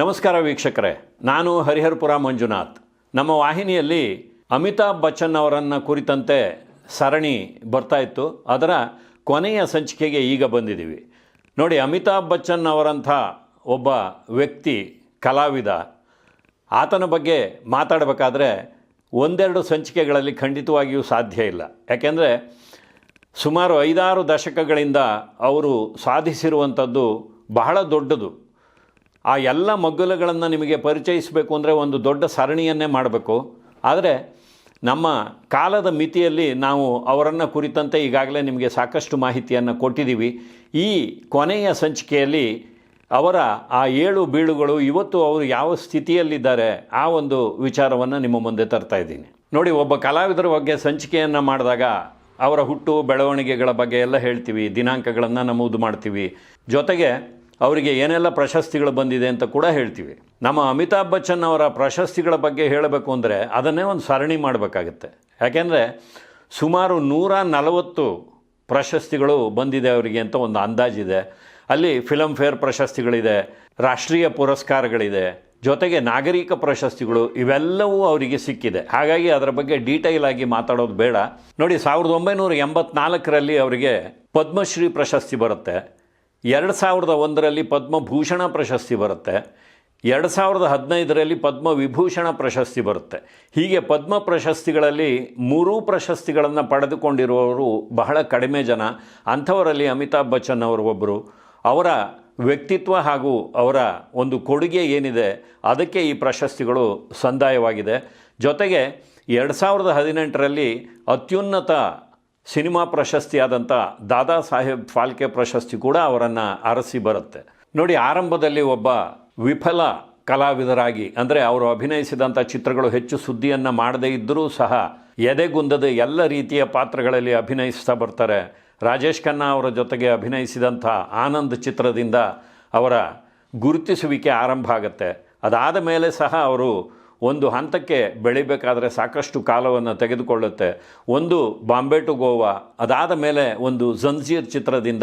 ನಮಸ್ಕಾರ ವೀಕ್ಷಕರೇ, ನಾನು ಹರಿಹರಪುರ ಮಂಜುನಾಥ್. ನಮ್ಮ ವಾಹಿನಿಯಲ್ಲಿ ಅಮಿತಾಬ್ ಬಚ್ಚನ್ ಅವರನ್ನು ಕುರಿತಂತೆ ಸರಣಿ ಬರ್ತಾ ಇತ್ತು. ಅದರ ಕೊನೆಯ ಸಂಚಿಕೆಗೆ ಈಗ ಬಂದಿದ್ದೀವಿ. ನೋಡಿ, ಅಮಿತಾಬ್ ಬಚ್ಚನ್ ಅವರಂಥ ಒಬ್ಬ ವ್ಯಕ್ತಿ, ಕಲಾವಿದ. ಆತನ ಬಗ್ಗೆ ಮಾತಾಡಬೇಕಾದ್ರೆ ಒಂದೆರಡು ಸಂಚಿಕೆಗಳಲ್ಲಿ ಖಂಡಿತವಾಗಿಯೂ ಸಾಧ್ಯ ಇಲ್ಲ. ಯಾಕೆಂದರೆ ಸುಮಾರು ಐದಾರು ದಶಕಗಳಿಂದ ಅವರು ಸಾಧಿಸಿರುವಂಥದ್ದು ಬಹಳ ದೊಡ್ಡದು. ಆ ಎಲ್ಲ ಮಗ್ಗುಲುಗಳನ್ನು ನಿಮಗೆ ಪರಿಚಯಿಸಬೇಕು ಅಂದರೆ ಒಂದು ದೊಡ್ಡ ಸರಣಿಯನ್ನೇ ಮಾಡಬೇಕು. ಆದರೆ ನಮ್ಮ ಕಾಲದ ಮಿತಿಯಲ್ಲಿ ನಾವು ಅವರನ್ನು ಕುರಿತಂತೆ ಈಗಾಗಲೇ ನಿಮಗೆ ಸಾಕಷ್ಟು ಮಾಹಿತಿಯನ್ನು ಕೊಟ್ಟಿದ್ದೀವಿ ಈ ಕೊನೆಯ ಸಂಚಿಕೆಯಲ್ಲಿ ಅವರ ಆ ಏಳು ಬೀಳುಗಳು ಇವತ್ತು ಅವರು ಯಾವ ಸ್ಥಿತಿಯಲ್ಲಿದ್ದಾರೆ ಆ ಒಂದು ವಿಚಾರವನ್ನು ನಿಮ್ಮ ಮುಂದೆ ತರ್ತಾ ಇದ್ದೀನಿ. ನೋಡಿ, ಒಬ್ಬ ಕಲಾವಿದರ ಬಗ್ಗೆ ಸಂಚಿಕೆಯನ್ನು ಮಾಡಿದಾಗ ಅವರ ಹುಟ್ಟು, ಬೆಳವಣಿಗೆಗಳ ಬಗ್ಗೆ ಎಲ್ಲ ಹೇಳ್ತೀವಿ, ದಿನಾಂಕಗಳನ್ನು ನಮೂದು ಮಾಡ್ತೀವಿ. ಜೊತೆಗೆ ಅವರಿಗೆ ಏನೆಲ್ಲ ಪ್ರಶಸ್ತಿಗಳು ಬಂದಿದೆ ಅಂತ ಕೂಡ ಹೇಳ್ತೀವಿ. ನಮ್ಮ ಅಮಿತಾಬ್ ಬಚ್ಚನ್ ಅವರ ಪ್ರಶಸ್ತಿಗಳ ಬಗ್ಗೆ ಹೇಳಬೇಕು ಅಂದರೆ ಅದನ್ನೇ ಒಂದು ಸರಣಿ ಮಾಡಬೇಕಾಗತ್ತೆ. ಯಾಕೆಂದರೆ ಸುಮಾರು ನೂರ ನಲವತ್ತು ಪ್ರಶಸ್ತಿಗಳು ಬಂದಿದೆ ಅವರಿಗೆ ಅಂತ ಒಂದು ಅಂದಾಜಿದೆ. ಅಲ್ಲಿ ಫಿಲಮ್ ಫೇರ್ ಪ್ರಶಸ್ತಿಗಳಿದೆ, ರಾಷ್ಟ್ರೀಯ ಪುರಸ್ಕಾರಗಳಿದೆ, ಜೊತೆಗೆ ನಾಗರಿಕ ಪ್ರಶಸ್ತಿಗಳು ಇವೆಲ್ಲವೂ ಅವರಿಗೆ ಸಿಕ್ಕಿದೆ. ಹಾಗಾಗಿ ಅದರ ಬಗ್ಗೆ ಡೀಟೈಲ್ ಆಗಿ ಮಾತಾಡೋದು ಬೇಡ. ನೋಡಿ, ಸಾವಿರದ ಒಂಬೈನೂರ ಎಂಬತ್ನಾಲ್ಕರಲ್ಲಿ ಅವರಿಗೆ ಪದ್ಮಶ್ರೀ ಪ್ರಶಸ್ತಿ ಬರುತ್ತೆ. ಎರಡು ಸಾವಿರದ ಒಂದರಲ್ಲಿ ಪದ್ಮಭೂಷಣ ಪ್ರಶಸ್ತಿ ಬರುತ್ತೆ. ಎರಡು ಸಾವಿರದ ಹದಿನೈದರಲ್ಲಿ ಪದ್ಮವಿಭೂಷಣ ಪ್ರಶಸ್ತಿ ಬರುತ್ತೆ. ಹೀಗೆ ಪದ್ಮ ಪ್ರಶಸ್ತಿಗಳಲ್ಲಿ ಮೂರೂ ಪ್ರಶಸ್ತಿಗಳನ್ನು ಪಡೆದುಕೊಂಡಿರುವವರು ಬಹಳ ಕಡಿಮೆ ಜನ. ಅಂಥವರಲ್ಲಿ ಅಮಿತಾಬ್ ಬಚ್ಚನ್ ಅವರು ಒಬ್ಬರು ಅವರ ವ್ಯಕ್ತಿತ್ವ ಹಾಗೂ ಅವರ ಒಂದು ಕೊಡುಗೆ ಏನಿದೆ, ಅದಕ್ಕೆ ಈ ಪ್ರಶಸ್ತಿಗಳು ಸಂದಾಯವಾಗಿದೆ. ಜೊತೆಗೆ ಎರಡು ಸಾವಿರದ ಹದಿನೆಂಟರಲ್ಲಿ ಅತ್ಯುನ್ನತ ಸಿನಿಮಾ ಪ್ರಶಸ್ತಿಯಾದಂಥ ದಾದಾ ಸಾಹೇಬ್ ಫಾಲ್ಕೆ ಪ್ರಶಸ್ತಿ ಕೂಡ ಅವರನ್ನು ಅರಸಿ ಬರುತ್ತೆ. ನೋಡಿ, ಆರಂಭದಲ್ಲಿ ಒಬ್ಬ ವಿಫಲ ಕಲಾವಿದರಾಗಿ, ಅಂದರೆ ಅವರು ಅಭಿನಯಿಸಿದಂಥ ಚಿತ್ರಗಳು ಹೆಚ್ಚು ಸುದ್ದಿಯನ್ನು ಮಾಡದೇ ಇದ್ದರೂ ಸಹ ಎದೆಗುಂದದ ಎಲ್ಲ ರೀತಿಯ ಪಾತ್ರಗಳಲ್ಲಿ ಅಭಿನಯಿಸ್ತಾ ಬರ್ತಾರೆ. ರಾಜೇಶ್ ಖನ್ನಾ ಅವರ ಜೊತೆಗೆ ಅಭಿನಯಿಸಿದಂಥ ಆನಂದ್ ಚಿತ್ರದಿಂದ ಅವರ ಗುರುತಿಸುವಿಕೆ ಆರಂಭ ಆಗುತ್ತೆ. ಅದಾದ ಮೇಲೆ ಸಹ ಅವರು ಒಂದು ಹಂತಕ್ಕೆ ಬೆಳಿಬೇಕಾದ್ರೆ ಸಾಕಷ್ಟು ಕಾಲವನ್ನು ತೆಗೆದುಕೊಳ್ಳುತ್ತೆ. ಒಂದು ಬಾಂಬೆ ಟು ಗೋವಾ, ಅದಾದ ಮೇಲೆ ಒಂದು ಜಂಜೀರ್ ಚಿತ್ರದಿಂದ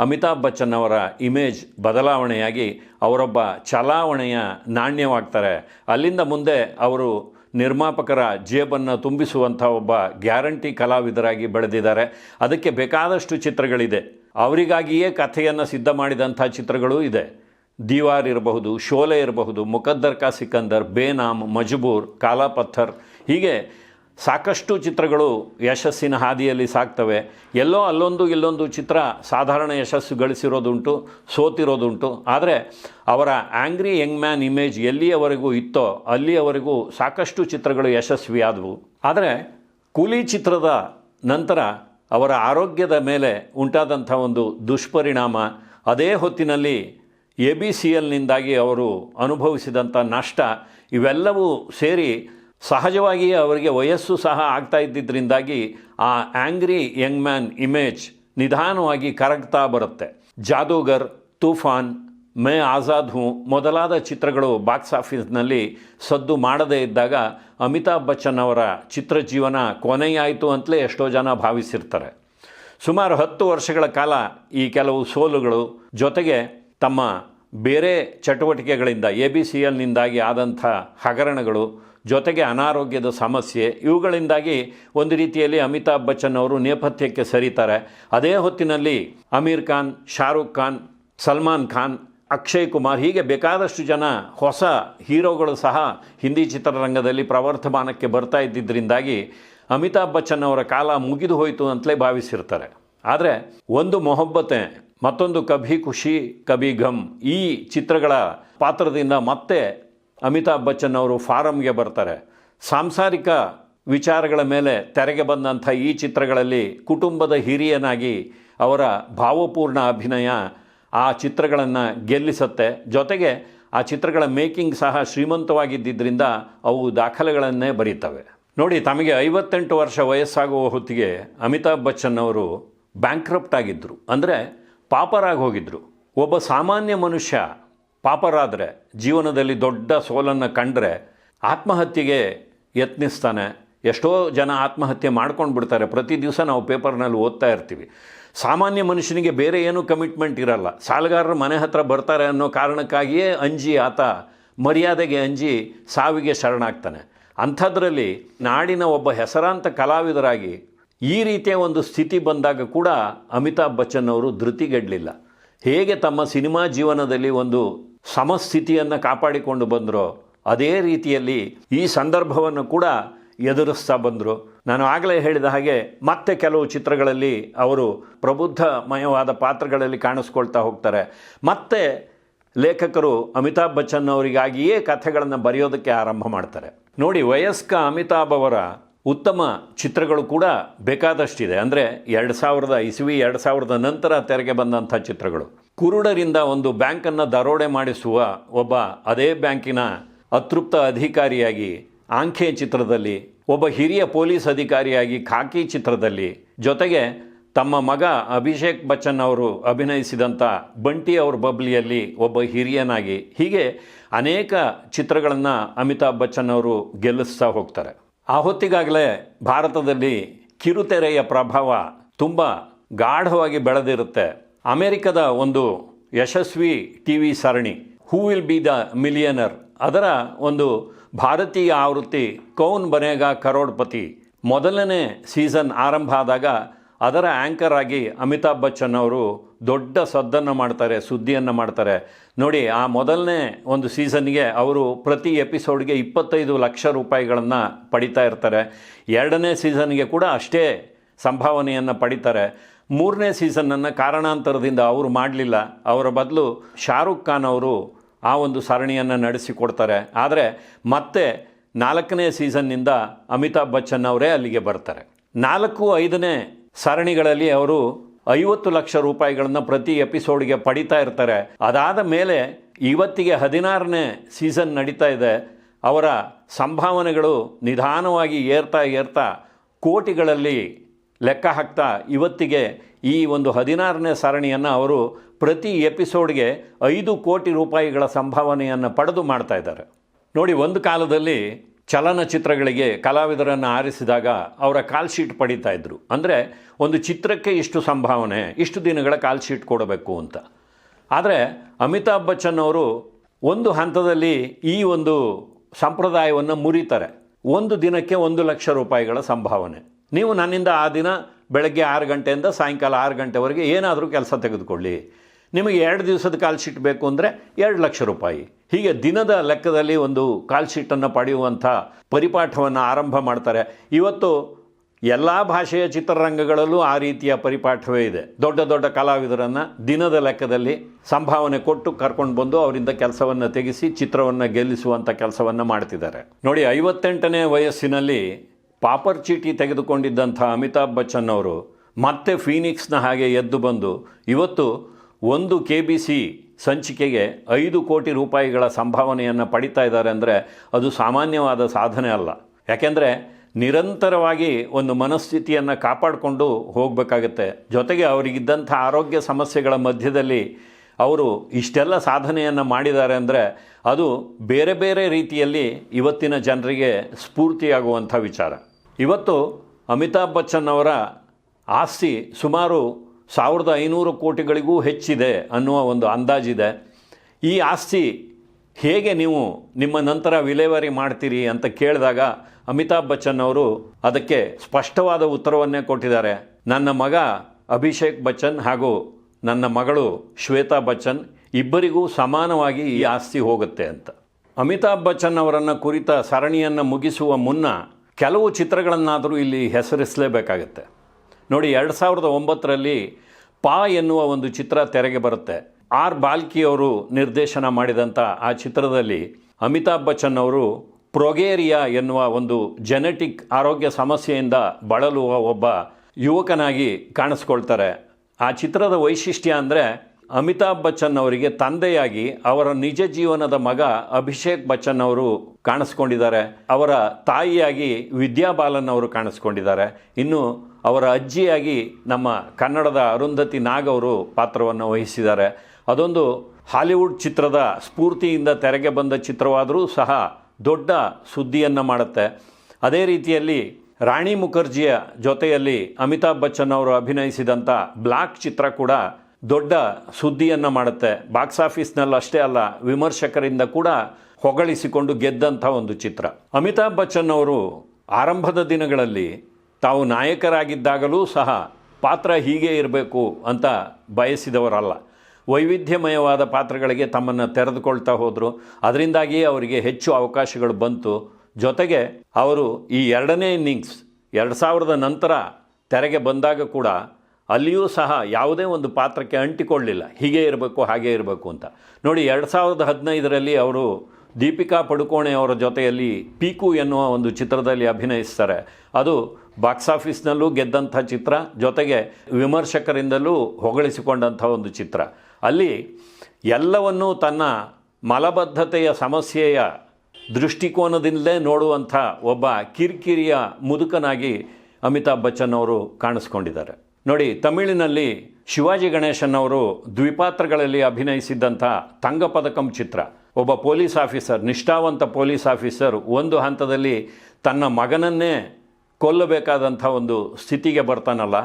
ಅಮಿತಾಬ್ ಬಚ್ಚನ್ ಅವರ ಇಮೇಜ್ ಬದಲಾವಣೆಯಾಗಿ ಅವರೊಬ್ಬ ಚಲಾವಣೆಯ ನಾಣ್ಯವಾಗ್ತಾರೆ. ಅಲ್ಲಿಂದ ಮುಂದೆ ಅವರು ನಿರ್ಮಾಪಕರ ಜೇಬನ್ನು ತುಂಬಿಸುವಂಥ ಒಬ್ಬ ಗ್ಯಾರಂಟಿ ಕಲಾವಿದರಾಗಿ ಬೆಳೆದಿದ್ದಾರೆ. ಅದಕ್ಕೆ ಬೇಕಾದಷ್ಟು ಚಿತ್ರಗಳಿದೆ. ಅವರಿಗಾಗಿಯೇ ಕಥೆಯನ್ನು ಸಿದ್ಧ ಮಾಡಿದಂಥ ಚಿತ್ರಗಳೂ ಇದೆ. ದೀವಾರ್ ಇರಬಹುದು, ಶೋಲೆ ಇರಬಹುದು, ಮುಕದ್ದರ್ ಕಾ ಸಿಕಂದರ್, ಬೇನಾಮ್, ಮಜಬೂರ್ ಕಾಲಾಪಥರ್ ಹೀಗೆ ಸಾಕಷ್ಟು ಚಿತ್ರಗಳು ಯಶಸ್ಸಿನ ಹಾದಿಯಲ್ಲಿ ಸಾಕ್ತವೆ ಎಲ್ಲೋ ಅಲ್ಲೊಂದು ಇಲ್ಲೊಂದು ಚಿತ್ರ ಸಾಧಾರಣ ಯಶಸ್ಸು ಗಳಿಸಿರೋದುಂಟು ಸೋತಿರೋದುಂಟು. ಆದರೆ ಅವರ ಆ್ಯಂಗ್ರಿ ಯಂಗ್ ಮ್ಯಾನ್ ಇಮೇಜ್ ಎಲ್ಲಿಯವರೆಗೂ ಇತ್ತೋ, ಅಲ್ಲಿಯವರೆಗೂ ಸಾಕಷ್ಟು ಚಿತ್ರಗಳು ಯಶಸ್ವಿಯಾದವು. ಆದರೆ ಕೂಲಿ ಚಿತ್ರದ ನಂತರ ಅವರ ಆರೋಗ್ಯದ ಮೇಲೆ ಉಂಟಾದಂಥ ಒಂದು ದುಷ್ಪರಿಣಾಮ, ಅದೇ ಹೊತ್ತಿನಲ್ಲಿ ಎ ಬಿ ಸಿ ಎಲ್ನಿಂದಾಗಿ ಅವರು ಅನುಭವಿಸಿದಂಥ ನಷ್ಟ ಇವೆಲ್ಲವೂ ಸೇರಿ ಸಹಜವಾಗಿಯೇ ಅವರಿಗೆ ವಯಸ್ಸು ಸಹ ಆಗ್ತಾ ಇದ್ದಿದ್ದರಿಂದಾಗಿ ಆ ಆ್ಯಂಗ್ರಿ ಯಂಗ್ ಮ್ಯಾನ್ ಇಮೇಜ್ ನಿಧಾನವಾಗಿ ಕರಗ್ತಾ ಬರುತ್ತೆ. ಜಾದೂಗರ್, ತೂಫಾನ್, ಮೇ ಆಜಾದ್ ಹೂ ಮೊದಲಾದ ಚಿತ್ರಗಳು ಬಾಕ್ಸ್ ಆಫೀಸ್ನಲ್ಲಿ ಸದ್ದು ಮಾಡದೇ ಇದ್ದಾಗ ಅಮಿತಾಬ್ ಬಚ್ಚನ್ ಅವರ ಚಿತ್ರಜೀವನ ಕೊನೆಯಾಯಿತು ಅಂತಲೇ ಎಷ್ಟೋ ಜನ ಭಾವಿಸಿರ್ತಾರೆ. ಸುಮಾರು ಹತ್ತು ವರ್ಷಗಳ ಕಾಲ ಈ ಕೆಲವು ಸೋಲುಗಳು ಜೊತೆಗೆ ತಮ್ಮ ಬೇರೆ ಚಟುವಟಿಕೆಗಳಿಂದ, ಎ ಬಿ ಸಿ ಎಲ್ನಿಂದಾಗಿ ಆದಂಥ ಹಗರಣಗಳು, ಜೊತೆಗೆ ಅನಾರೋಗ್ಯದ ಸಮಸ್ಯೆ, ಇವುಗಳಿಂದಾಗಿ ಒಂದು ರೀತಿಯಲ್ಲಿ ಅಮಿತಾಬ್ ಬಚ್ಚನ್ ಅವರು ನೇಪಥ್ಯಕ್ಕೆ ಸರಿತಾರೆ. ಅದೇ ಹೊತ್ತಿನಲ್ಲಿ ಅಮೀರ್ ಖಾನ್, ಶಾರುಖ್ ಖಾನ್, ಸಲ್ಮಾನ್ ಖಾನ್, ಅಕ್ಷಯ್ ಕುಮಾರ್ ಹೀಗೆ ಬೇಕಾದಷ್ಟು ಜನ ಹೊಸ ಹೀರೋಗಳು ಸಹ ಹಿಂದಿ ಚಿತ್ರರಂಗದಲ್ಲಿ ಪ್ರವರ್ತಮಾನಕ್ಕೆ ಬರ್ತಾ ಇದ್ದಿದ್ದರಿಂದಾಗಿ ಅಮಿತಾಬ್ ಬಚ್ಚನ್ ಅವರ ಕಾಲ ಮುಗಿದು ಹೋಯಿತು ಅಂತಲೇ ಭಾವಿಸಿರ್ತಾರೆ. ಆದರೆ ಒಂದು ಮೊಹಬ್ಬತೆ ಮತ್ತೊಂದು ಕಭಿ ಖುಷಿ, ಕಭಿ ಘಮ್. ಈ ಚಿತ್ರಗಳ ಪಾತ್ರದಿಂದ ಮತ್ತೆ ಅಮಿತಾಬ್ ಬಚ್ಚನ್ ಅವರು ಫಾರಂಗೆ ಬರ್ತಾರೆ. ಸಾಂಸಾರಿಕ ವಿಚಾರಗಳ ಮೇಲೆ ತೆರೆಗೆ ಬಂದಂಥ ಈ ಚಿತ್ರಗಳಲ್ಲಿ ಕುಟುಂಬದ ಹಿರಿಯನಾಗಿ ಅವರ ಭಾವಪೂರ್ಣ ಅಭಿನಯ ಆ ಚಿತ್ರಗಳನ್ನು ಗೆಲ್ಲಿಸುತ್ತೆ. ಜೊತೆಗೆ ಆ ಚಿತ್ರಗಳ ಮೇಕಿಂಗ್ ಸಹ ಶ್ರೀಮಂತವಾಗಿದ್ದರಿಂದ ಅವು ದಾಖಲೆಗಳನ್ನೇ ಬರೀತವೆ. ನೋಡಿ, ತಮಗೆ ಐವತ್ತೆಂಟು ವರ್ಷ ವಯಸ್ಸಾಗುವ ಹೊತ್ತಿಗೆ ಅಮಿತಾಬ್ ಬಚ್ಚನ್ ಅವರು ಬ್ಯಾಂಕ್ರಪ್ಟ್ ಆಗಿದ್ದರು ಅಂದರೆ ಪಾಪರಾಗಿ ಹೋಗಿದ್ದರು ಒಬ್ಬ ಸಾಮಾನ್ಯ ಮನುಷ್ಯ ಪಾಪರಾದರೆ, ಜೀವನದಲ್ಲಿ ದೊಡ್ಡ ಸೋಲನ್ನು ಕಂಡ್ರೆ ಆತ್ಮಹತ್ಯೆಗೆ ಯತ್ನಿಸ್ತಾನೆ. ಎಷ್ಟೋ ಜನ ಆತ್ಮಹತ್ಯೆ ಮಾಡ್ಕೊಂಡು ಬಿಡ್ತಾರೆ ಪ್ರತಿ ದಿವಸ ನಾವು ಪೇಪರ್ನಲ್ಲಿ ಓದ್ತಾ ಇರ್ತೀವಿ. ಸಾಮಾನ್ಯ ಮನುಷ್ಯನಿಗೆ ಬೇರೆ ಏನೂ ಕಮಿಟ್ಮೆಂಟ್ ಇರಲ್ಲ. ಸಾಲಗಾರರು ಮನೆ ಹತ್ರ ಬರ್ತಾರೆ ಅನ್ನೋ ಕಾರಣಕ್ಕಾಗಿಯೇ ಅಂಜಿ ಆತ ಮರ್ಯಾದೆಗೆ ಅಂಜಿ ಸಾವಿಗೆ ಶರಣಾಗ್ತಾನೆ. ಅಂಥದ್ರಲ್ಲಿ ನಾಡಿನ ಒಬ್ಬ ಹೆಸರಾಂತ ಕಲಾವಿದರಾಗಿ ಈ ರೀತಿಯ ಒಂದು ಸ್ಥಿತಿ ಬಂದಾಗ ಕೂಡ ಅಮಿತಾಬ್ ಬಚ್ಚನ್ ಅವರು ಧೃತಿಗೆಡಲಿಲ್ಲ. ಹೇಗೆ ತಮ್ಮ ಸಿನಿಮಾ ಜೀವನದಲ್ಲಿ ಒಂದು ಸಮಸ್ಥಿತಿಯನ್ನು ಕಾಪಾಡಿಕೊಂಡು ಬಂದರೋ, ಅದೇ ರೀತಿಯಲ್ಲಿ ಈ ಸಂದರ್ಭವನ್ನು ಕೂಡ ಎದುರಿಸ್ತಾ ಬಂದರು. ನಾನು ಆಗಲೇ ಹೇಳಿದ ಹಾಗೆ ಮತ್ತೆ ಕೆಲವು ಚಿತ್ರಗಳಲ್ಲಿ ಅವರು ಪ್ರಬುದ್ಧಮಯವಾದ ಪಾತ್ರಗಳಲ್ಲಿ ಕಾಣಿಸ್ಕೊಳ್ತಾ ಹೋಗ್ತಾರೆ. ಮತ್ತೆ ಲೇಖಕರು ಅಮಿತಾಬ್ ಬಚ್ಚನ್ ಅವರಿಗಾಗಿಯೇ ಕಥೆಗಳನ್ನು ಬರೆಯೋದಕ್ಕೆ ಆರಂಭ ಮಾಡ್ತಾರೆ. ನೋಡಿ, ವಯಸ್ಕ ಅಮಿತಾಬ್ ಅವರ ಉತ್ತಮ ಚಿತ್ರಗಳು ಕೂಡ ಬೇಕಾದಷ್ಟಿದೆ. ಅಂದರೆ ಎರಡು ಸಾವಿರದ ಇಸವಿ, ಎರಡು ಸಾವಿರದ ನಂತರ ತೆರೆಗೆ ಬಂದಂಥ ಚಿತ್ರಗಳು. ಕುರುಡರಿಂದ ಒಂದು ಬ್ಯಾಂಕನ್ನು ದರೋಡೆ ಮಾಡಿಸುವ ಒಬ್ಬ ಅದೇ ಬ್ಯಾಂಕಿನ ಅತೃಪ್ತ ಅಧಿಕಾರಿಯಾಗಿ ಆಂಖೆ ಚಿತ್ರದಲ್ಲಿ, ಒಬ್ಬ ಹಿರಿಯ ಪೊಲೀಸ್ ಅಧಿಕಾರಿಯಾಗಿ ಖಾಕಿ ಚಿತ್ರದಲ್ಲಿ, ಜೊತೆಗೆ ತಮ್ಮ ಮಗ ಅಭಿಷೇಕ್ ಬಚ್ಚನ್ ಅವರು ಅಭಿನಯಿಸಿದಂಥ ಬಂಟಿ ಅವ್ರ ಬಬ್ಲಿಯಲ್ಲಿ ಒಬ್ಬ ಹಿರಿಯನಾಗಿ, ಹೀಗೆ ಅನೇಕ ಚಿತ್ರಗಳನ್ನು ಅಮಿತಾಬ್ ಬಚ್ಚನ್ ಅವರು ಗೆಲ್ಲಿಸ್ತಾ ಹೋಗ್ತಾರೆ. ಆ ಹೊತ್ತಿಗಾಗಲೇ ಭಾರತದಲ್ಲಿ ಕಿರುತೆರೆಯ ಪ್ರಭಾವ ತುಂಬ ಗಾಢವಾಗಿ ಬೆಳೆದಿರುತ್ತೆ. ಅಮೆರಿಕದ ಒಂದು ಯಶಸ್ವಿ ಟಿ ವಿ ಸರಣಿ who will be the millionaire ಅದರ ಒಂದು ಭಾರತೀಯ ಆವೃತ್ತಿ ಕೌನ್ ಬನೇಗಾ ಕರೋಡ್ಪತಿ ಮೊದಲನೇ ಸೀಸನ್ ಆರಂಭ ಆದಾಗ ಅದರ ಆ್ಯಂಕರ್ ಆಗಿ ಅಮಿತಾಬ್ ಬಚ್ಚನ್ ಅವರು ದೊಡ್ಡ ಸದ್ದನ್ನು ಮಾಡ್ತಾರೆ, ಸುದ್ದಿಯನ್ನು ಮಾಡ್ತಾರೆ. ನೋಡಿ, ಆ ಮೊದಲನೇ ಒಂದು ಸೀಸನ್ಗೆ ಅವರು ಪ್ರತಿ ಎಪಿಸೋಡ್ಗೆ ಇಪ್ಪತ್ತೈದು ಲಕ್ಷ ರೂಪಾಯಿಗಳನ್ನು ಪಡಿತಾ ಇರ್ತಾರೆ. ಎರಡನೇ ಸೀಸನ್ಗೆ ಕೂಡ ಅಷ್ಟೇ ಸಂಭಾವನೆಯನ್ನು ಪಡಿತಾರೆ. ಮೂರನೇ ಸೀಸನನ್ನು ಕಾರಣಾಂತರದಿಂದ ಅವರು ಮಾಡಲಿಲ್ಲ. ಅವರ ಬದಲು ಶಾರುಖ್ ಖಾನ್ ಅವರು ಆ ಒಂದು ಸರಣಿಯನ್ನು ನಡೆಸಿಕೊಡ್ತಾರೆ ಆದರೆ ಮತ್ತೆ ನಾಲ್ಕನೇ ಸೀಸನ್ನಿಂದ ಅಮಿತಾಬ್ ಬಚ್ಚನ್ ಅವರೇ ಅಲ್ಲಿಗೆ ಬರ್ತಾರೆ. ನಾಲ್ಕು, ಐದನೇ ಸರಣಿಗಳಲ್ಲಿ ಅವರು ಐವತ್ತು ಲಕ್ಷ ರೂಪಾಯಿಗಳನ್ನು ಪ್ರತಿ ಎಪಿಸೋಡ್ಗೆ ಪಡಿತಾ ಇರ್ತಾರೆ. ಅದಾದ ಮೇಲೆ ಇವತ್ತಿಗೆ ಹದಿನಾರನೇ ಸೀಸನ್ ನಡೀತಾ ಇದೆ. ಅವರ ಸಂಭಾವನೆಗಳು ನಿಧಾನವಾಗಿ ಏರ್ತಾ ಏರ್ತಾ ಕೋಟಿಗಳಲ್ಲಿ ಲೆಕ್ಕ ಹಾಕ್ತಾ ಇವತ್ತಿಗೆ ಈ ಒಂದು ಹದಿನಾರನೇ ಸರಣಿಯನ್ನು ಅವರು ಪ್ರತಿ ಎಪಿಸೋಡ್ಗೆ ಐದು ಕೋಟಿ ರೂಪಾಯಿಗಳ ಸಂಭಾವನೆಯನ್ನು ಪಡೆದು ಮಾಡ್ತಾ ಇದ್ದಾರೆ. ನೋಡಿ, ಒಂದು ಕಾಲದಲ್ಲಿ ಚಲನಚಿತ್ರಗಳಿಗೆ ಕಲಾವಿದರನ್ನು ಆರಿಸಿದಾಗ ಅವರ ಕಾಲ್ ಪಡೀತಾ ಇದ್ದರು ಅಂದರೆ ಒಂದು ಚಿತ್ರಕ್ಕೆ ಇಷ್ಟು ಸಂಭಾವನೆ, ಇಷ್ಟು ದಿನಗಳ ಕಾಲ್ ಶೀಟ್ ಕೊಡಬೇಕು ಅಂತ. ಆದರೆ ಅಮಿತಾಬ್ ಬಚ್ಚನ್ ಅವರು ಒಂದು ಹಂತದಲ್ಲಿ ಈ ಒಂದು ಸಂಪ್ರದಾಯವನ್ನು ಮುರಿತಾರೆ. ಒಂದು ದಿನಕ್ಕೆ ಒಂದು ಲಕ್ಷ ರೂಪಾಯಿಗಳ ಸಂಭಾವನೆ. ನೀವು ನನ್ನಿಂದ ಆ ದಿನ ಬೆಳಗ್ಗೆ ಆರು ಗಂಟೆಯಿಂದ ಸಾಯಂಕಾಲ ಆರು ಗಂಟೆವರೆಗೆ ಏನಾದರೂ ಕೆಲಸ ತೆಗೆದುಕೊಳ್ಳಿ. ನಿಮಗೆ ಎರಡು ದಿವಸದ ಕಾಲ್ ಶೀಟ್ ಬೇಕು ಅಂದರೆ ಎರಡು ಲಕ್ಷ ರೂಪಾಯಿ. ಹೀಗೆ ದಿನದ ಲೆಕ್ಕದಲ್ಲಿ ಒಂದು ಕಾಲ್ ಶೀಟನ್ನು ಪಡೆಯುವಂಥ ಪರಿಪಾಠವನ್ನು ಆರಂಭ ಮಾಡ್ತಾರೆ. ಇವತ್ತು ಎಲ್ಲ ಭಾಷೆಯ ಚಿತ್ರರಂಗಗಳಲ್ಲೂ ಆ ರೀತಿಯ ಪರಿಪಾಠವೇ ಇದೆ. ದೊಡ್ಡ ದೊಡ್ಡ ಕಲಾವಿದರನ್ನು ದಿನದ ಲೆಕ್ಕದಲ್ಲಿ ಸಂಭಾವನೆ ಕೊಟ್ಟು ಕರ್ಕೊಂಡು ಬಂದು ಅವರಿಂದ ಕೆಲಸವನ್ನು ತೆಗೆಸಿ ಚಿತ್ರವನ್ನು ಗೆಲ್ಲಿಸುವಂಥ ಕೆಲಸವನ್ನು ಮಾಡ್ತಿದ್ದಾರೆ. ನೋಡಿ, ಐವತ್ತೆಂಟನೇ ವಯಸ್ಸಿನಲ್ಲಿ ಪಾಪರ್ ಚೀಟಿ ತೆಗೆದುಕೊಂಡಿದ್ದಂಥ ಅಮಿತಾಬ್ ಬಚ್ಚನ್ ಅವರು ಮತ್ತೆ ಫೀನಿಕ್ಸ್ನ ಹಾಗೆ ಎದ್ದು ಬಂದು ಇವತ್ತು ಒಂದು ಕೆ ಬಿ ಸಿ ಸಂಚಿಕೆಗೆ ಐದು ಕೋಟಿ ರೂಪಾಯಿಗಳ ಸಂಭಾವನೆಯನ್ನು ಪಡಿತಾ ಇದ್ದಾರೆ ಅಂದರೆ ಅದು ಸಾಮಾನ್ಯವಾದ ಸಾಧನೆ ಅಲ್ಲ. ಯಾಕೆಂದರೆ ನಿರಂತರವಾಗಿ ಒಂದು ಮನಸ್ಥಿತಿಯನ್ನು ಕಾಪಾಡಿಕೊಂಡು ಹೋಗಬೇಕಾಗತ್ತೆ. ಜೊತೆಗೆ ಅವರಿಗಿದ್ದಂಥ ಆರೋಗ್ಯ ಸಮಸ್ಯೆಗಳ ಮಧ್ಯದಲ್ಲಿ ಅವರು ಇಷ್ಟೆಲ್ಲ ಸಾಧನೆಯನ್ನು ಮಾಡಿದ್ದಾರೆ ಅಂದರೆ ಅದು ಬೇರೆ ಬೇರೆ ರೀತಿಯಲ್ಲಿ ಇವತ್ತಿನ ಜನರಿಗೆ ಸ್ಫೂರ್ತಿಯಾಗುವಂಥ ವಿಚಾರ. ಇವತ್ತು ಅಮಿತಾಬ್ ಬಚ್ಚನ್ ಅವರ ಆಸ್ತಿ ಸುಮಾರು ಸಾವಿರದ ಐನೂರು ಕೋಟಿಗಳಿಗೂ ಹೆಚ್ಚಿದೆ ಅನ್ನುವ ಒಂದು ಅಂದಾಜಿದೆ. ಈ ಆಸ್ತಿ ಹೇಗೆ ನೀವು ನಿಮ್ಮ ನಂತರ ವಿಲೇವಾರಿ ಮಾಡ್ತೀರಿ ಅಂತ ಕೇಳಿದಾಗ ಅಮಿತಾಬ್ ಬಚ್ಚನ್ ಅವರು ಅದಕ್ಕೆ ಸ್ಪಷ್ಟವಾದ ಉತ್ತರವನ್ನೇ ಕೊಟ್ಟಿದ್ದಾರೆ. ನನ್ನ ಮಗ ಅಭಿಷೇಕ್ ಬಚ್ಚನ್ ಹಾಗೂ ನನ್ನ ಮಗಳು ಶ್ವೇತಾ ಬಚ್ಚನ್ ಇಬ್ಬರಿಗೂ ಸಮಾನವಾಗಿ ಈ ಆಸ್ತಿ ಹೋಗುತ್ತೆ ಅಂತ. ಅಮಿತಾಬ್ ಬಚ್ಚನ್ ಅವರನ್ನು ಕುರಿತ ಸರಣಿಯನ್ನು ಮುಗಿಸುವ ಮುನ್ನ ಕೆಲವು ಚಿತ್ರಗಳನ್ನಾದರೂ ಇಲ್ಲಿ ಹೆಸರಿಸಲೇಬೇಕಾಗತ್ತೆ. ನೋಡಿ, ಎರಡು ಸಾವಿರದ ಒಂಬತ್ತರಲ್ಲಿ ಪಾ ಎನ್ನುವ ಒಂದು ಚಿತ್ರ ತೆರೆಗೆ ಬರುತ್ತೆ. ಆರ್ ಬಾಲ್ಕಿ ಅವರು ನಿರ್ದೇಶನ ಮಾಡಿದಂಥ ಆ ಚಿತ್ರದಲ್ಲಿ ಅಮಿತಾಬ್ ಬಚ್ಚನ್ ಅವರು ಪ್ರೊಗೇರಿಯಾ ಎನ್ನುವ ಒಂದು ಜೆನೆಟಿಕ್ ಆರೋಗ್ಯ ಸಮಸ್ಯೆಯಿಂದ ಬಳಲುವ ಒಬ್ಬ ಯುವಕನಾಗಿ ಕಾಣಿಸ್ಕೊಳ್ತಾರೆ. ಆ ಚಿತ್ರದ ವೈಶಿಷ್ಟ್ಯ ಅಂದರೆ ಅಮಿತಾಬ್ ಬಚ್ಚನ್ ಅವರಿಗೆ ತಂದೆಯಾಗಿ ಅವರ ನಿಜ ಜೀವನದ ಮಗ ಅಭಿಷೇಕ್ ಬಚ್ಚನ್ ಅವರು ಕಾಣಿಸ್ಕೊಂಡಿದ್ದಾರೆ. ಅವರ ತಾಯಿಯಾಗಿ ವಿದ್ಯಾ ಬಾಲನ್ ಅವರು ಕಾಣಿಸ್ಕೊಂಡಿದ್ದಾರೆ. ಇನ್ನು ಅವರ ಅಜ್ಜಿಯಾಗಿ ನಮ್ಮ ಕನ್ನಡದ ಅರುಂಧತಿ ನಾಗ್ ಅವರು ಪಾತ್ರವನ್ನು ವಹಿಸಿದ್ದಾರೆ. ಅದೊಂದು ಹಾಲಿವುಡ್ ಚಿತ್ರದ ಸ್ಫೂರ್ತಿಯಿಂದ ತೆರೆಗೆ ಬಂದ ಚಿತ್ರವಾದರೂ ಸಹ ದೊಡ್ಡ ಸುದ್ದಿಯನ್ನು ಮಾಡುತ್ತೆ. ಅದೇ ರೀತಿಯಲ್ಲಿ ರಾಣಿ ಮುಖರ್ಜಿಯ ಜೊತೆಯಲ್ಲಿ ಅಮಿತಾಬ್ ಬಚ್ಚನ್ ಅವರು ಅಭಿನಯಿಸಿದಂಥ ಬ್ಲಾಕ್ ಚಿತ್ರ ಕೂಡ ದೊಡ್ಡ ಸುದ್ದಿಯನ್ನು ಮಾಡುತ್ತೆ. ಬಾಕ್ಸ್ ಆಫೀಸ್ನಲ್ಲಿ ಅಷ್ಟೇ ಅಲ್ಲ, ವಿಮರ್ಶಕರಿಂದ ಕೂಡ ಹೊಗಳಿಸಿಕೊಂಡು ಗೆದ್ದಂಥ ಒಂದು ಚಿತ್ರ. ಅಮಿತಾಬ್ ಬಚ್ಚನ್ ಅವರು ಆರಂಭದ ದಿನಗಳಲ್ಲಿ ತಾವು ನಾಯಕರಾಗಿದ್ದಾಗಲೂ ಸಹ ಪಾತ್ರ ಹೀಗೆ ಇರಬೇಕು ಅಂತ ಬಯಸಿದವರಲ್ಲ. ವೈವಿಧ್ಯಮಯವಾದ ಪಾತ್ರಗಳಿಗೆ ತಮ್ಮನ್ನು ತೆರೆದುಕೊಳ್ತಾ ಹೋದರು. ಅದರಿಂದಾಗಿ ಅವರಿಗೆ ಹೆಚ್ಚು ಅವಕಾಶಗಳು ಬಂತು. ಜೊತೆಗೆ ಅವರು ಈ ಎರಡನೇ ಇನ್ನಿಂಗ್ಸ್, ಎರಡು ಸಾವಿರದ ನಂತರ ತೆರೆಗೆ ಬಂದಾಗ ಕೂಡ ಅಲ್ಲಿಯೂ ಸಹ ಯಾವುದೇ ಒಂದು ಪಾತ್ರಕ್ಕೆ ಅಂಟಿಕೊಳ್ಳಿಲ್ಲ. ಹೀಗೆ ಇರಬೇಕು, ಹಾಗೆ ಇರಬೇಕು ಅಂತ. ನೋಡಿ, ಎರಡು ಸಾವಿರದ ಹದಿನೈದರಲ್ಲಿ ಅವರು ದೀಪಿಕಾ ಪಡುಕೋಣೆ ಅವರ ಜೊತೆಯಲ್ಲಿ ಪೀಕು ಎನ್ನುವ ಒಂದು ಚಿತ್ರದಲ್ಲಿ ಅಭಿನಯಿಸ್ತಾರೆ. ಅದು ಬಾಕ್ಸ್ ಆಫೀಸ್ನಲ್ಲೂ ಗೆದ್ದಂಥ ಚಿತ್ರ, ಜೊತೆಗೆ ವಿಮರ್ಶಕರಿಂದಲೂ ಹೊಗಳಿಸಿಕೊಂಡಂಥ ಒಂದು ಚಿತ್ರ. ಅಲ್ಲಿ ಎಲ್ಲವನ್ನೂ ತನ್ನ ಮಲಬದ್ಧತೆಯ ಸಮಸ್ಯೆಯ ದೃಷ್ಟಿಕೋನದಿಂದಲೇ ನೋಡುವಂಥ ಒಬ್ಬ ಕಿರಿಕಿರಿಯ ಮುದುಕನಾಗಿ ಅಮಿತಾಬ್ ಬಚ್ಚನ್ ಅವರು ಕಾಣಿಸ್ಕೊಂಡಿದ್ದಾರೆ. ನೋಡಿ, ತಮಿಳಿನಲ್ಲಿ ಶಿವಾಜಿ ಗಣೇಶನ್ ಅವರು ದ್ವಿಪಾತ್ರಗಳಲ್ಲಿ ಅಭಿನಯಿಸಿದ್ದಂಥ ತಂಗಪದಕಂ ಚಿತ್ರ. ಒಬ್ಬ ಪೊಲೀಸ್ ಆಫೀಸರ್, ನಿಷ್ಠಾವಂತ ಪೊಲೀಸ್ ಆಫೀಸರ್, ಒಂದು ಹಂತದಲ್ಲಿ ತನ್ನ ಮಗನನ್ನೇ ಕೊಲ್ಲಬೇಕಾದಂಥ ಒಂದು ಸ್ಥಿತಿಗೆ ಬರ್ತಾನಲ್ಲ,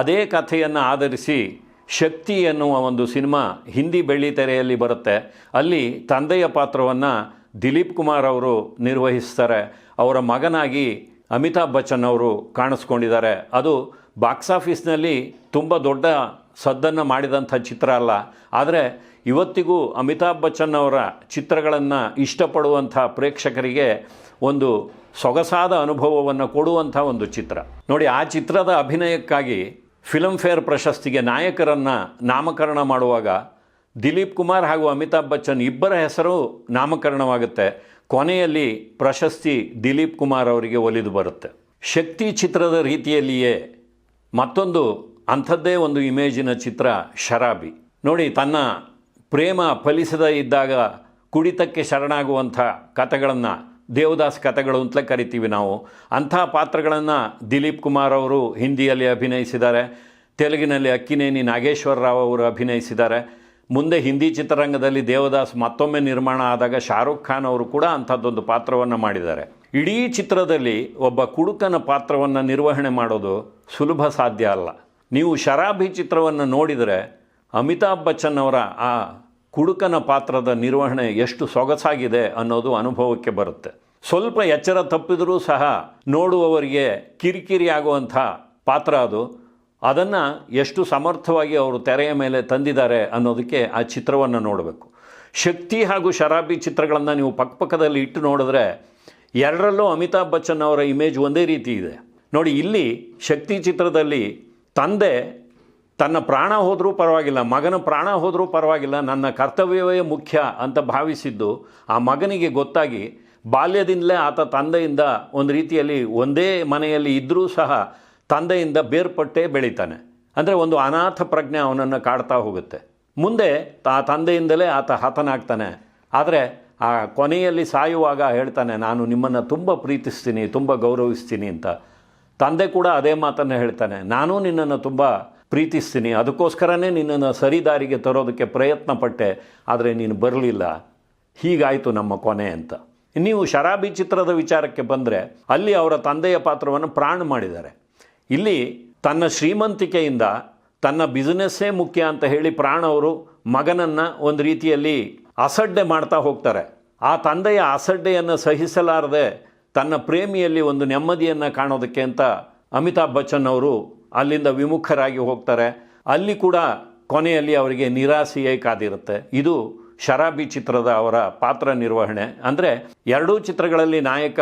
ಅದೇ ಕಥೆಯನ್ನು ಆಧರಿಸಿ ಶಕ್ತಿ ಎನ್ನುವ ಒಂದು ಸಿನಿಮಾ ಹಿಂದಿ ಬೆಳ್ಳಿತೆರೆಯಲ್ಲಿ ಬರುತ್ತೆ. ಅಲ್ಲಿ ತಂದೆಯ ಪಾತ್ರವನ್ನು ದಿಲೀಪ್ ಕುಮಾರ್ ಅವರು ನಿರ್ವಹಿಸ್ತಾರೆ. ಅವರ ಮಗನಾಗಿ ಅಮಿತಾಬ್ ಬಚ್ಚನ್ ಅವರು ಕಾಣಿಸ್ಕೊಂಡಿದ್ದಾರೆ. ಅದು ಬಾಕ್ಸ್ ಆಫೀಸ್ನಲ್ಲಿ ತುಂಬ ದೊಡ್ಡ ಸದ್ದನ್ನು ಮಾಡಿದಂಥ ಚಿತ್ರ ಅಲ್ಲ. ಆದರೆ ಇವತ್ತಿಗೂ ಅಮಿತಾಬ್ ಬಚ್ಚನ್ ಅವರ ಚಿತ್ರಗಳನ್ನು ಇಷ್ಟಪಡುವಂಥ ಪ್ರೇಕ್ಷಕರಿಗೆ ಒಂದು ಸೊಗಸಾದ ಅನುಭವವನ್ನು ಕೊಡುವಂಥ ಒಂದು ಚಿತ್ರ. ನೋಡಿ, ಆ ಚಿತ್ರದ ಅಭಿನಯಕ್ಕಾಗಿ ಫಿಲ್ಮ್ ಫೇರ್ ಪ್ರಶಸ್ತಿಗೆ ನಾಯಕರನ್ನು ನಾಮಕರಣ ಮಾಡುವಾಗ ದಿಲೀಪ್ ಕುಮಾರ್ ಹಾಗೂ ಅಮಿತಾಬ್ ಬಚ್ಚನ್ ಇಬ್ಬರ ಹೆಸರು ನಾಮಕರಣವಾಗುತ್ತೆ. ಕೊನೆಯಲ್ಲಿ ಪ್ರಶಸ್ತಿ ದಿಲೀಪ್ ಕುಮಾರ್ ಅವರಿಗೆ ಒಲಿದು ಬರುತ್ತೆ. ಶಕ್ತಿ ಚಿತ್ರದ ರೀತಿಯಲ್ಲಿಯೇ ಮತ್ತೊಂದು, ಅಂಥದ್ದೇ ಒಂದು ಇಮೇಜಿನ ಚಿತ್ರ ಶರಾಬಿ. ನೋಡಿ, ತನ್ನ ಪ್ರೇಮ ಫಲಿಸದ ಇದ್ದಾಗ ಕುಡಿತಕ್ಕೆ ಶರಣಾಗುವಂಥ ಕಥೆಗಳನ್ನು ದೇವದಾಸ್ ಕಥೆಗಳು ಅಂತಲೇ ಕರಿತೀವಿ ನಾವು. ಅಂಥ ಪಾತ್ರಗಳನ್ನು ದಿಲೀಪ್ ಕುಮಾರ್ ಅವರು ಹಿಂದಿಯಲ್ಲಿ ಅಭಿನಯಿಸಿದ್ದಾರೆ. ತೆಲುಗಿನಲ್ಲಿ ಅಕ್ಕಿನೇನಿ ನಾಗೇಶ್ವರ ರಾವ್ ಅವರು ಅಭಿನಯಿಸಿದ್ದಾರೆ. ಮುಂದೆ ಹಿಂದಿ ಚಿತ್ರರಂಗದಲ್ಲಿ ದೇವದಾಸ್ ಮತ್ತೊಮ್ಮೆ ನಿರ್ಮಾಣ ಆದಾಗ ಶಾರುಖ್ ಖಾನ್ ಅವರು ಕೂಡ ಅಂಥದ್ದೊಂದು ಪಾತ್ರವನ್ನು ಮಾಡಿದ್ದಾರೆ. ಇಡೀ ಚಿತ್ರದಲ್ಲಿ ಒಬ್ಬ ಕುಡುಕನ ಪಾತ್ರವನ್ನು ನಿರ್ವಹಣೆ ಮಾಡೋದು ಸುಲಭ ಸಾಧ್ಯ ಅಲ್ಲ. ನೀವು ಶರಾಬಿ ಚಿತ್ರವನ್ನು ನೋಡಿದರೆ ಅಮಿತಾಬ್ ಬಚ್ಚನ್ ಅವರ ಆ ಕುಡುಕನ ಪಾತ್ರದ ನಿರ್ವಹಣೆ ಎಷ್ಟು ಸೊಗಸಾಗಿದೆ ಅನ್ನೋದು ಅನುಭವಕ್ಕೆ ಬರುತ್ತೆ. ಸ್ವಲ್ಪ ಎಚ್ಚರ ತಪ್ಪಿದರೂ ಸಹ ನೋಡುವವರಿಗೆ ಕಿರಿಕಿರಿ ಆಗುವಂಥ ಪಾತ್ರ ಅದು. ಅದನ್ನು ಎಷ್ಟು ಸಮರ್ಥವಾಗಿ ಅವರು ತೆರೆಯ ಮೇಲೆ ತಂದಿದ್ದಾರೆ ಅನ್ನೋದಕ್ಕೆ ಆ ಚಿತ್ರವನ್ನು ನೋಡಬೇಕು. ಶಕ್ತಿ ಹಾಗೂ ಶರಾಬಿ ಚಿತ್ರಗಳನ್ನು ನೀವು ಪಕ್ಕಪಕ್ಕದಲ್ಲಿ ಇಟ್ಟು ನೋಡಿದ್ರೆ ಎರಡರಲ್ಲೂ ಅಮಿತಾಬ್ ಬಚ್ಚನ್ ಅವರ ಇಮೇಜ್ ಒಂದೇ ರೀತಿ ಇದೆ. ನೋಡಿ, ಇಲ್ಲಿ ಶಕ್ತಿ ಚಿತ್ರದಲ್ಲಿ ತಂದೆ ತನ್ನ ಪ್ರಾಣ ಹೋದರೂ ಪರವಾಗಿಲ್ಲ, ಮಗನ ಪ್ರಾಣ ಹೋದರೂ ಪರವಾಗಿಲ್ಲ, ನನ್ನ ಕರ್ತವ್ಯವೇ ಮುಖ್ಯ ಅಂತ ಭಾವಿಸಿದ್ದು ಆ ಮಗನಿಗೆ ಗೊತ್ತಾಗಿ ಬಾಲ್ಯದಿಂದಲೇ ಆತ ತಂದೆಯಿಂದ ಒಂದು ರೀತಿಯಲ್ಲಿ ಒಂದೇ ಮನೆಯಲ್ಲಿ ಇದ್ದರೂ ಸಹ ತಂದೆಯಿಂದ ಬೇರ್ಪಟ್ಟೇ ಬೆಳೀತಾನೆ. ಅಂದರೆ ಒಂದು ಅನಾಥ ಪ್ರಜ್ಞೆ ಅವನನ್ನು ಕಾಡ್ತಾ ಹೋಗುತ್ತೆ. ಮುಂದೆ ಆ ತಂದೆಯಿಂದಲೇ ಆತ ಹತನಾಗ್ತಾನೆ. ಆದರೆ ಆ ಕೊನೆಯಲ್ಲಿ ಸಾಯುವಾಗ ಹೇಳ್ತಾನೆ, ನಾನು ನಿಮ್ಮನ್ನು ತುಂಬ ಪ್ರೀತಿಸ್ತೀನಿ, ತುಂಬ ಗೌರವಿಸ್ತೀನಿ ಅಂತ. ತಂದೆ ಕೂಡ ಅದೇ ಮಾತನ್ನು ಹೇಳ್ತಾನೆ, ನಾನು ನಿನ್ನನ್ನು ತುಂಬ ಪ್ರೀತಿಸ್ತೀನಿ. ಅದಕ್ಕೋಸ್ಕರನೇ ನಿನ್ನನ್ನು ಸರಿದಾರಿಗೆ ತರೋದಕ್ಕೆ ಪ್ರಯತ್ನ ಪಟ್ಟೆ ಆದರೆ ನೀನು ಬರಲಿಲ್ಲ. ಹೀಗಾಯಿತು ನಮ್ಮ ಕೊನೆ ಅಂತ. ನೀವು ಶರಾಬಿ ಚಿತ್ರದ ವಿಚಾರಕ್ಕೆ ಬಂದರೆ ಅಲ್ಲಿ ಅವರ ತಂದೆಯ ಪಾತ್ರವನ್ನು ಪ್ರಾಣ ಮಾಡಿದ್ದಾರೆ. ಇಲ್ಲಿ ತನ್ನ ಶ್ರೀಮಂತಿಕೆಯಿಂದ ತನ್ನ ಬಿಸ್ನೆಸ್ಸೇ ಮುಖ್ಯ ಅಂತ ಹೇಳಿ ಪ್ರಾಣ ಅವರು ಮಗನನ್ನು ಒಂದು ರೀತಿಯಲ್ಲಿ ಅಸಡ್ಡೆ ಮಾಡ್ತಾ ಹೋಗ್ತಾರೆ. ಆ ತಂದೆಯ ಅಸಡ್ಡೆಯನ್ನು ಸಹಿಸಲಾರದೆ ತನ್ನ ಪ್ರೇಮಿಯಲ್ಲಿ ಒಂದು ನೆಮ್ಮದಿಯನ್ನು ಕಾಣೋದಕ್ಕೆ ಅಂತ ಅಮಿತಾಬ್ ಬಚ್ಚನ್ ಅವರು ಅಲ್ಲಿಂದ ವಿಮುಖರಾಗಿ ಹೋಗ್ತಾರೆ. ಅಲ್ಲಿ ಕೂಡ ಕೊನೆಯಲ್ಲಿ ಅವರಿಗೆ ನಿರಾಸೆಯೇ ಕಾದಿರುತ್ತೆ. ಇದು ಶರಾಬಿ ಚಿತ್ರದ ಅವರ ಪಾತ್ರ ನಿರ್ವಹಣೆ. ಅಂದರೆ ಎರಡೂ ಚಿತ್ರಗಳಲ್ಲಿ ನಾಯಕ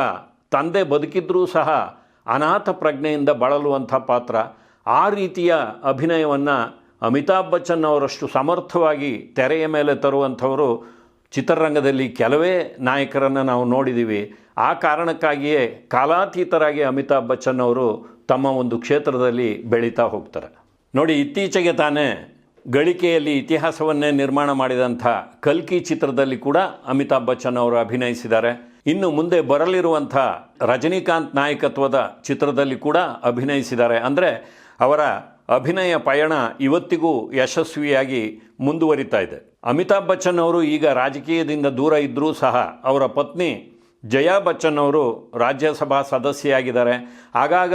ತಂದೆ ಬದುಕಿದ್ರೂ ಸಹ ಅನಾಥ ಪ್ರಜ್ಞೆಯಿಂದ ಬಳಲುವಂಥ ಪಾತ್ರ. ಆ ರೀತಿಯ ಅಭಿನಯವನ್ನು ಅಮಿತಾಬ್ ಬಚ್ಚನ್ ಅವರಷ್ಟು ಸಮರ್ಥವಾಗಿ ತೆರೆಯ ಮೇಲೆ ತರುವಂಥವರು ಚಿತ್ರರಂಗದಲ್ಲಿ ಕೆಲವೇ ನಾಯಕರನ್ನು ನಾವು ನೋಡಿದ್ದೀವಿ ಆ ಕಾರಣಕ್ಕಾಗಿಯೇ ಕಾಲಾತೀತರಾಗಿ ಅಮಿತಾಬ್ ಬಚ್ಚನ್ ಅವರು ತಮ್ಮ ಒಂದು ಕ್ಷೇತ್ರದಲ್ಲಿ ಬೆಳೀತಾ ಹೋಗ್ತಾರೆ. ನೋಡಿ, ಇತ್ತೀಚೆಗೆ ತಾನೇ ಗಳಿಕೆಯಲ್ಲಿ ಇತಿಹಾಸವನ್ನೇ ನಿರ್ಮಾಣ ಮಾಡಿದಂಥ ಕಲ್ಕಿ ಚಿತ್ರದಲ್ಲಿ ಕೂಡ ಅಮಿತಾಬ್ ಬಚ್ಚನ್ ಅವರು ಅಭಿನಯಿಸಿದ್ದಾರೆ. ಇನ್ನು ಮುಂದೆ ಬರಲಿರುವಂಥ ರಜನಿಕಾಂತ್ ನಾಯಕತ್ವದ ಚಿತ್ರದಲ್ಲಿ ಕೂಡ ಅಭಿನಯಿಸಿದ್ದಾರೆ. ಅಂದರೆ ಅವರ ಅಭಿನಯ ಪಯಣ ಇವತ್ತಿಗೂ ಯಶಸ್ವಿಯಾಗಿ ಮುಂದುವರಿತಾ ಇದೆ. ಅಮಿತಾಬ್ ಬಚ್ಚನ್ ಅವರು ಈಗ ರಾಜಕೀಯದಿಂದ ದೂರ ಇದ್ದರೂ ಸಹ ಅವರ ಪತ್ನಿ ಜಯಾ ಬಚ್ಚನ್ ಅವರು ರಾಜ್ಯಸಭಾ ಸದಸ್ಯೆಯಾಗಿದ್ದಾರೆ. ಆಗಾಗ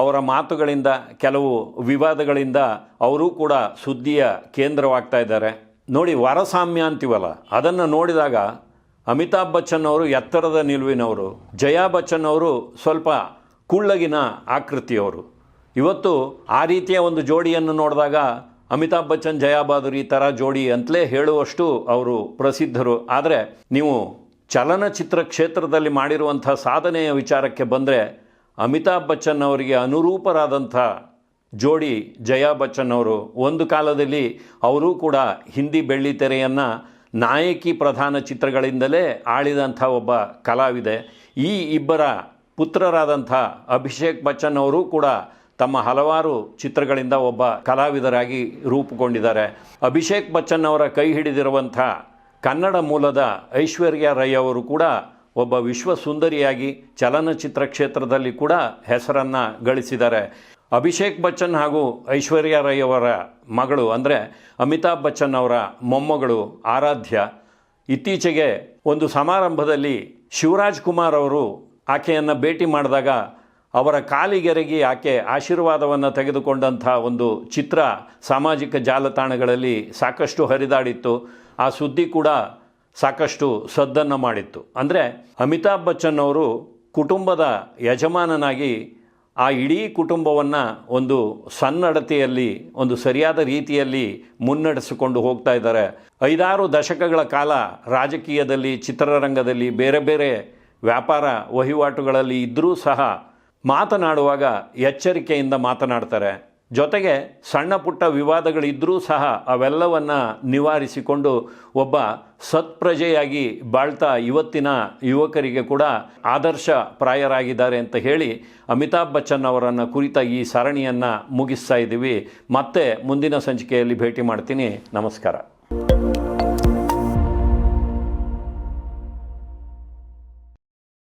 ಅವರ ಮಾತುಗಳಿಂದ, ಕೆಲವು ವಿವಾದಗಳಿಂದ ಅವರೂ ಕೂಡ ಸುದ್ದಿಯ ಕೇಂದ್ರವಾಗ್ತಾ ಇದ್ದಾರೆ. ನೋಡಿ, ವರಸಾಮ್ಯ ಅಂತೀವಲ್ಲ, ಅದನ್ನು ನೋಡಿದಾಗ ಅಮಿತಾಬ್ ಬಚ್ಚನ್ ಅವರು ಎತ್ತರದ ನಿಲುವಿನವರು, ಜಯಾ ಬಚ್ಚನ್ ಅವರು ಸ್ವಲ್ಪ ಕುಳ್ಳಗಿನ ಆಕೃತಿಯವರು. ಇವತ್ತು ಆ ರೀತಿಯ ಒಂದು ಜೋಡಿಯನ್ನು ನೋಡಿದಾಗ ಅಮಿತಾಬ್ ಬಚ್ಚನ್, ಜಯಾ ಈ ಥರ ಜೋಡಿ ಅಂತಲೇ ಹೇಳುವಷ್ಟು ಅವರು ಪ್ರಸಿದ್ಧರು. ಆದರೆ ನೀವು ಚಲನಚಿತ್ರ ಕ್ಷೇತ್ರದಲ್ಲಿ ಮಾಡಿರುವಂಥ ಸಾಧನೆಯ ವಿಚಾರಕ್ಕೆ ಬಂದರೆ ಅಮಿತಾಬ್ ಬಚ್ಚನ್ ಅವರಿಗೆ ಅನುರೂಪರಾದಂಥ ಜೋಡಿ ಜಯಾ ಬಚ್ಚನ್ ಅವರು ಒಂದು ಕಾಲದಲ್ಲಿ ಅವರೂ ಕೂಡ ಹಿಂದಿ ಬೆಳ್ಳಿ ತೆರೆಯನ್ನು ನಾಯಕಿ ಪ್ರಧಾನ ಚಿತ್ರಗಳಿಂದಲೇ ಆಳಿದಂಥ ಒಬ್ಬ ಕಲಾವಿದೆ. ಈ ಇಬ್ಬರ ಪುತ್ರರಾದಂಥ ಅಭಿಷೇಕ್ ಬಚ್ಚನ್ ಅವರು ಕೂಡ ತಮ್ಮ ಹಲವಾರು ಚಿತ್ರಗಳಿಂದ ಒಬ್ಬ ಕಲಾವಿದರಾಗಿ ರೂಪುಗೊಂಡಿದ್ದಾರೆ. ಅಭಿಷೇಕ್ ಬಚ್ಚನ್ ಅವರ ಕೈ ಹಿಡಿದಿರುವಂಥ ಕನ್ನಡ ಮೂಲದ ಐಶ್ವರ್ಯ ರೈ ಅವರು ಕೂಡ ಒಬ್ಬ ವಿಶ್ವ ಸುಂದರಿಯಾಗಿ ಚಲನಚಿತ್ರ ಕ್ಷೇತ್ರದಲ್ಲಿ ಕೂಡ ಹೆಸರನ್ನು ಗಳಿಸಿದ್ದಾರೆ. ಅಭಿಷೇಕ್ ಬಚ್ಚನ್ ಹಾಗೂ ಐಶ್ವರ್ಯ ರೈ ಅವರ ಮಗಳು ಅಂದರೆ ಅಮಿತಾಬ್ ಬಚ್ಚನ್ ಅವರ ಮೊಮ್ಮಗಳು ಆರಾಧ್ಯ. ಇತ್ತೀಚೆಗೆ ಒಂದು ಸಮಾರಂಭದಲ್ಲಿ ಶಿವರಾಜ್ ಕುಮಾರ್ ಅವರು ಆಕೆಯನ್ನು ಭೇಟಿ ಮಾಡಿದಾಗ ಅವರ ಕಾಲಿಗೆರಗಿ ಆಕೆ ಆಶೀರ್ವಾದವನ್ನು ತೆಗೆದುಕೊಂಡಂಥ ಒಂದು ಚಿತ್ರ ಸಾಮಾಜಿಕ ಜಾಲತಾಣಗಳಲ್ಲಿ ಸಾಕಷ್ಟು ಹರಿದಾಡಿತ್ತು. ಆ ಸುದ್ದಿ ಕೂಡ ಸಾಕಷ್ಟು ಸದ್ದನ್ನು ಮಾಡಿತ್ತು. ಅಂದರೆ ಅಮಿತಾಬ್ ಬಚ್ಚನ್ ಅವರು ಕುಟುಂಬದ ಯಜಮಾನನಾಗಿ ಆ ಇಡೀ ಕುಟುಂಬವನ್ನು ಒಂದು ಸನ್ನಡತೆಯಲ್ಲಿ, ಒಂದು ಸರಿಯಾದ ರೀತಿಯಲ್ಲಿ ಮುನ್ನಡೆಸಿಕೊಂಡು ಹೋಗ್ತಾ ಇದ್ದಾರೆ. ಐದಾರು ದಶಕಗಳ ಕಾಲ ರಾಜಕೀಯದಲ್ಲಿ, ಚಿತ್ರರಂಗದಲ್ಲಿ ಬೇರೆ ಬೇರೆ ವ್ಯಾಪಾರ ವಹಿವಾಟುಗಳಲ್ಲಿ ಇದ್ದರೂ ಸಹ ಮಾತನಾಡುವಾಗ ಎಚ್ಚರಿಕೆಯಿಂದ ಮಾತನಾಡ್ತಾರೆ. ಜೊತೆಗೆ ಸಣ್ಣ ಪುಟ್ಟ ವಿವಾದಗಳಿದ್ದರೂ ಸಹ ಅವೆಲ್ಲವನ್ನು ನಿವಾರಿಸಿಕೊಂಡು ಒಬ್ಬ ಸತ್ಪ್ರಜೆಯಾಗಿ ಬಾಳ್ತಾ ಇವತ್ತಿನ ಯುವಕರಿಗೆ ಕೂಡ ಆದರ್ಶ ಪ್ರಾಯರಾಗಿದ್ದಾರೆ ಅಂತ ಹೇಳಿ ಅಮಿತಾಬ್ ಬಚ್ಚನ್ ಅವರನ್ನು ಕುರಿತ ಈ ಸರಣಿಯನ್ನು ಮುಗಿಸ್ತಾ ಇದ್ದೀವಿ. ಮತ್ತೆ ಮುಂದಿನ ಸಂಚಿಕೆಯಲ್ಲಿ ಭೇಟಿ ಮಾಡ್ತೀನಿ. ನಮಸ್ಕಾರ.